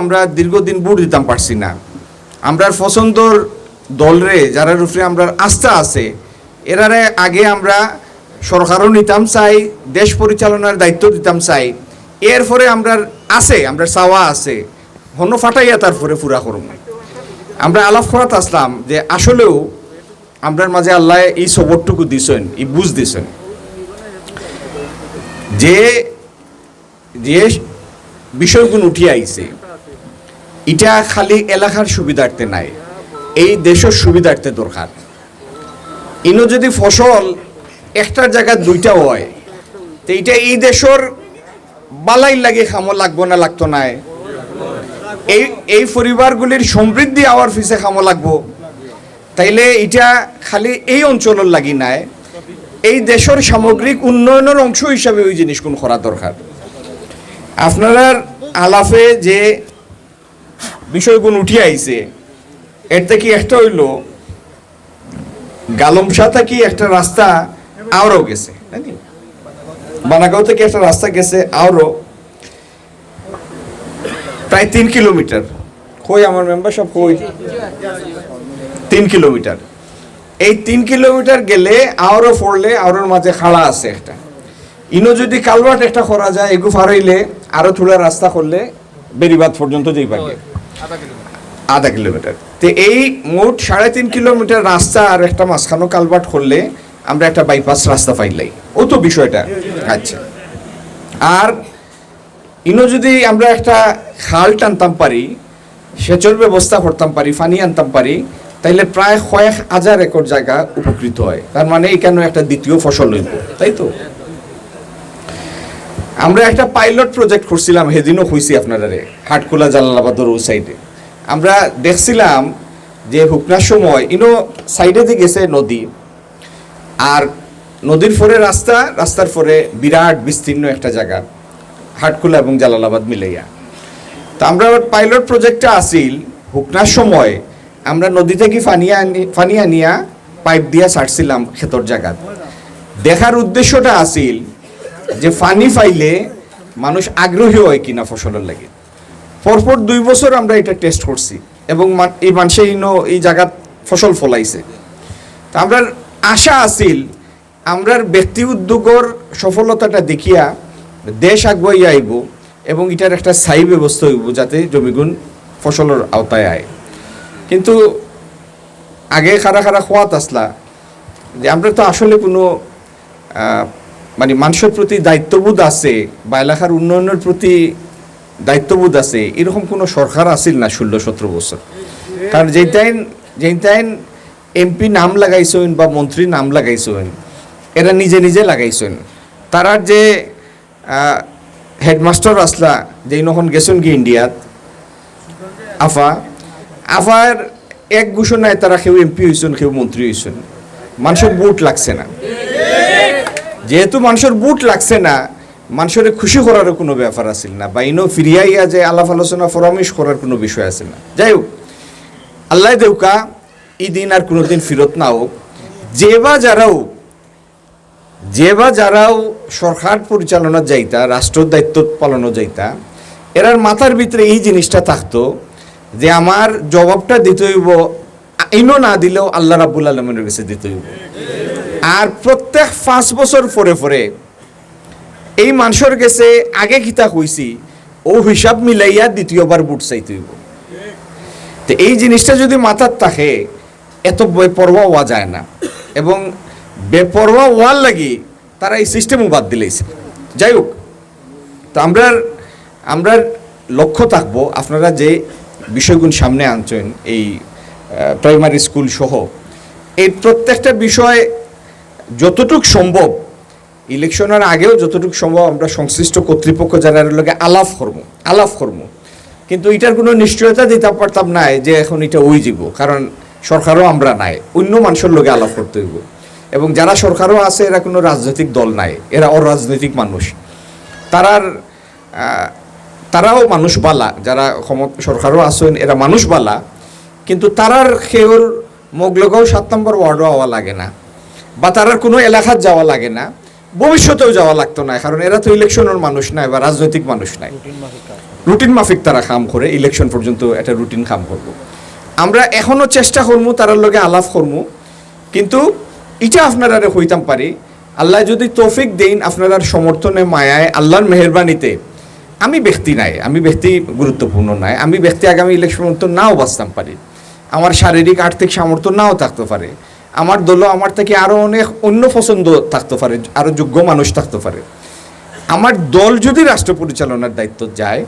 আমরা দীর্ঘদিন ভোট দিতাম পারছি না। আমরা পছন্দর দলরে, যারা রূপে আমরা আস্থা আছে, এরারে আগে আমরা সরকারও নিতাম চাই, দেশ পরিচালনার দায়িত্ব দিতাম চাই। এরপরে আমরা আছে আমরা চাওয়া আছে। হন্য ফাটাইয়া তারপরে পুরা করব আমরা আলাপ করাত আসলাম যে আসলেও আমরার মাঝে আল্লাহ এই সবরটুকু দিছেন, এই বুঝ দিছেন। যে যে বিষয়গুলো উঠিয়ে আইছে এটা খালি এলাকার সুবিধার্থে নাই, এই দেশের সুবিধার্থে দরকার। ইনো যদি ফসল একটার জায়গায় দুইটা হয়, তো এইটা এই দেশের বালাই লাগে, খামো লাগবো না লাগতো না। এই এই পরিবারগুলির সমৃদ্ধি আওয়ার ফিসে খামো লাগবো। তাইলে এটা খালি এই অঞ্চলের লাগি নাই, এই দেশের সামগ্রিক উন্নয়নের অংশ হিসাবে ওই জিনিস কোন করা দরকার। আপনারা আলাফে যে বিষয়গুলো উঠিয়ে আইছে। এর থেকে একটা হইল গালমসা থেকে একটা রাস্তা আরও গেছে বানাগাঁও থেকে একটা রাস্তা গেছে আরও প্রায় তিন কিলোমিটার। কই আমার মেম্বার সব কই? তিন কিলোমিটার। এই তিন কিলোমিটার গেলে আরও পড়লে আরোর মাঝে খাড়া আছে একটা। ইনো যদি কালভার্ট একটা করা যায়, এগু ফারাইলে আরও থোড়া রাস্তা করলে বেরিবাদ পর্যন্ত যেই পাগে আধা কিলোমিটার। তো এই মোট সাড়ে তিন কিলোমিটার রাস্তা আর একটা মাঝখানো কালভার্ট করলে আমরা একটা বাইপাস রাস্তা পাইলাই। ও তো বিষয়টা। আচ্ছা। আর ইনো যদি আমরা একটা খাল টানতাম পারি সেচর ব্যবস্থা করতাম পারি পানি আনতাম পারি তাইলে প্রায় কয়েক হাজার একর জায়গা উপকৃত হয়। তার মানে এখানে একটা দ্বিতীয় ফসল হইব। তাই তো? আমরা একটা পাইলট প্রজেক্ট করছিলাম সেদিনও হয়েছি আপনারা হাটখোলা জালালাবাদর ওই সাইডে। আমরা দেখছিলাম যে হুকনার সময় ইনো সাইডে দিয়ে গেছে নদী, আর নদীর ফরে রাস্তা, রাস্তার ফরে বিরাট বিস্তীর্ণ একটা জায়গা হাটকুলা এবং জালালাবাদ মিলাইয়া। তো আমরা পাইলট প্রজেক্টটা আসিল হুকনার সময় আমরা নদী থেকে ফানিয়া আনি ফানিয়া নিয়া পাইপ দিয়া ছাড়ছিলাম ক্ষেতর জায়গা। দেখার উদ্দেশ্যটা আসিল যে ফানি ফাইলে মানুষ আগ্রহী হয় কিনা ফসলের লাগে। পরপর দুই বছর আমরা এটা টেস্ট করছি এবং এই মানুষে এই জায়গাত ফসল ফলাইছে। তা আমরা আশা আছিল, আমরার ব্যক্তি উদ্যোগর সফলতাটা দেখিয়া দেশ আগুয়াই আইব এবং এটার একটা স্থায়ী ব্যবস্থা হইব যাতে জমিগুণ ফসলের আওতায় আয়। কিন্তু আগে খারা খারা খোয়াত আসলা যে আমরা তো আসলে কোনো মানে মানুষের প্রতি দায়িত্ববোধ আছে বা এলাকার উন্নয়নের প্রতি দায়িত্ববোধ আছে, এরকম কোনো সরকার আসিল না ষোলো সতেরো বছর। কারণ যেই টাইম এমপি নাম লাগাইছেন বা মন্ত্রী নাম লাগাইছেন, এরা নিজে নিজে লাগাইছেন। তারার যে হেডমাস্টার আসলা, যেই নখন গেছেন কি ইন্ডিয়াত, আফা, আফার এক ঘোষণায় তারা কেউ এমপি হয়েছেন কেউ মন্ত্রী হয়েছেন মানুষের বুট লাগছে না। যেহেতু মানুষের বুট লাগছে না মানুষের খুশি করারও কোনো ব্যাপার আছিল না বা ইনো ফিরিয়াইয়া যে আলাপ আলোচনা ফরামিশ করার কোনো বিষয় আছে না। যাই হোক, আল্লাহ দেউকা এই দিন আর কোনোদিন ফিরত না হোক যে বা যারাও যে বা যারাও সরকার পরিচালনা যাইতা রাষ্ট্র দায়িত্ব পালনও যাইতা, এরার মাথার ভিতরে এই জিনিসটা থাকতো যে আমার জবাবটা দিতে হইব, ইনো না দিলেও আল্লাহ রাব্বুল আলমের কাছে দিতে হইব। আর প্রত্যেক পাঁচ বছর পরে পরে এই মানুষের কাছে আগে কিতা কইছি, ও হিসাব মিলাইয়া দ্বিতীয়বার বুট চাইতে হইব। তো এই জিনিসটা যদি মাথার থাকে, এত বেপরোয়া হওয়া যায় না। এবং বেপরোয়া হওয়ার লাগি তারা এই সিস্টেমও বাদ দিলেইছে যাই হোক, তো আমরা আমরা লক্ষ্য থাকব আপনারা যে বিষয়গুলো সামনে আনছেন এই প্রাইমারি স্কুল সহ, এই প্রত্যেকটা বিষয় যতটুক সম্ভব ইলেকশনের আগেও যতটুকু সম্ভব আমরা সংশ্লিষ্ট কর্তৃপক্ষ যারা লোকে আলাপ করব আলাপ করব। কিন্তু এটার কোনো নিশ্চয়তা দিতে পারতাম না যে এখন এটা ওই যাব কারণ সরকারও আমরা নাই, অন্য মানুষের লোকে আলাপ করতে হইব। এবং যারা সরকারও আছে, এরা কোনো রাজনৈতিক দল নাই, এরা অরাজনৈতিক মানুষ। তারার তারাও মানুষ বালা, যারা সরকারও আছেন, এরা মানুষ বালা। কিন্তু তারার সেওর মগলগাঁও সাত নম্বর ওয়ার্ডও হওয়া লাগে না, বা তারার কোনো এলাকাত যাওয়া লাগে না। ভবিষ্যতেও যাওয়া লাগতো না কারণ এরা তো ইলেকশনের মানুষ নাই বা রাজনৈতিক মানুষ নাই। রুটিন মাফিক তারা কাম করে ইলেকশন পর্যন্ত একটা রুটিন কাম করব। আমরা এখনও চেষ্টা করব তারার লগে আলাপ করব কিন্তু এটা আপনারা হইতাম পারি আল্লাহ যদি তৌফিক দেন আপনার সমর্থনে মায়ায় আল্লাহর মেহরবানিতে আমি ব্যক্তি নাই আমি ব্যক্তি গুরুত্বপূর্ণ নাই আমি ব্যক্তি আগামী ইলেকশন পর্যন্ত নাও বাঁচতাম পারি আমার শারীরিক আর্থিক সামর্থ্য নাও থাকতে পারে আমার দলও আমার থেকে আরও অনেক অন্য পছন্দ থাকতে পারে আরও যোগ্য মানুষ থাকতে পারে। আমার দল যদি রাষ্ট্র পরিচালনার দায়িত্ব যায়,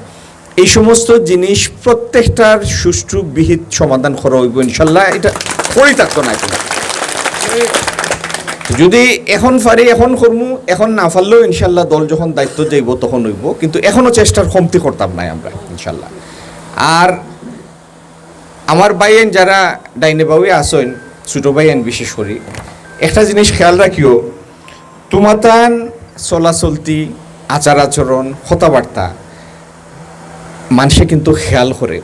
এই সমস্ত জিনিস প্রত্যেকটার সুষ্ঠু, বিহিত সমাধান করা হইব ইনশাল্লাহ। এটা করেই থাকতো না যদি এখন পারি, এখন করমু, এখন না পারলেও ইনশাল্লাহ দল যখন দায়িত্ব যাইব তখন হইব। কিন্তু এখনও চেষ্টার কমতি করতাম নাই আমরা, ইনশাল্লাহ। আর আমার বাইয়েন যারা ডাইনে বাউয়ে আসেন ছোট বিশেষ করি। একটা জিনিস খেয়াল রাখিও, তোমাতান চলাচলতি আচার আচরণ, কথাবার্তা, মানুষে কিন্তু খেয়াল করে।